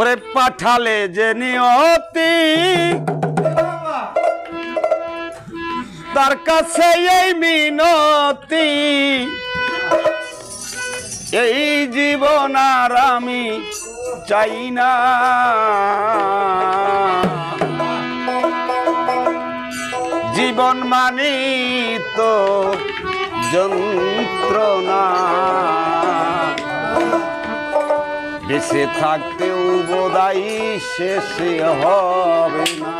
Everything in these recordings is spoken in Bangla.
ওরে পাঠালে যে নিয়তি। তার কাছে এই মিনতি। এই জীবন আর আমি চাই না। জীবন মানি তো যন্ত্রণা। বেঁচে থাকতে বোধাই শেষে হবে না।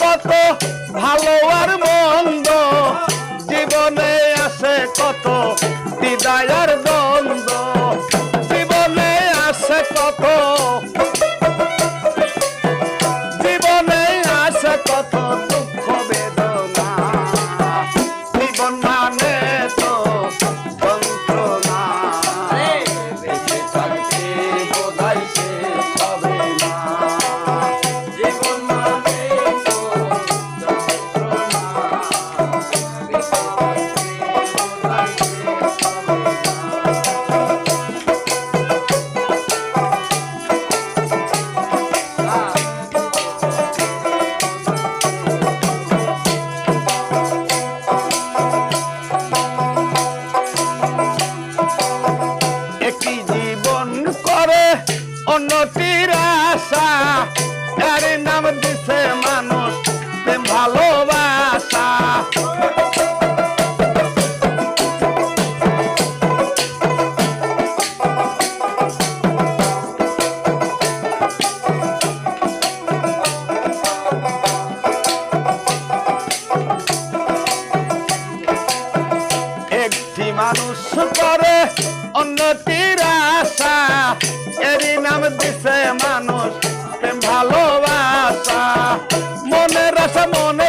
কত ভালো আর মন্দ জীবনে আসে কত দিদায়ার দ্বন্দ্ব। জীবনে আছে কত উন্নতির আশা আর দিছে মানুষ প্রেম ভালোবাসা। মনে আশা মনে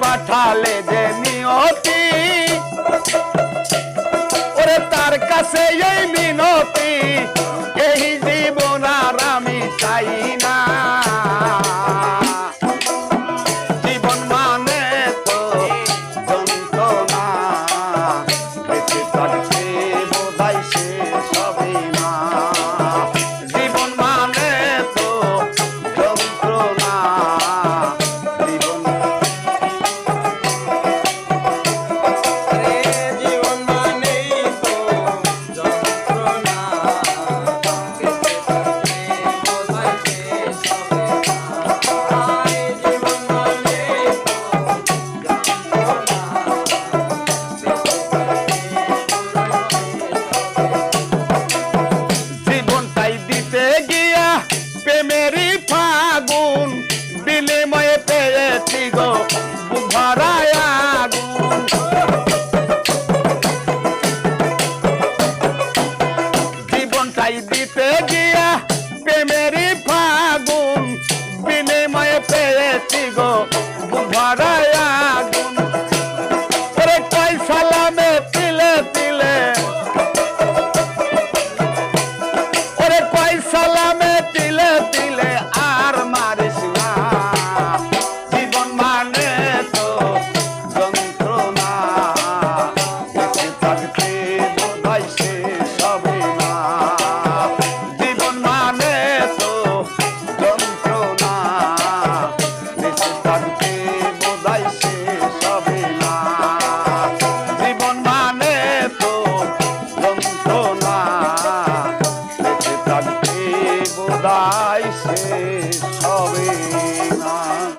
পাঠালে যে নিয়তি। ওরে তার কাছে এই মিনতি।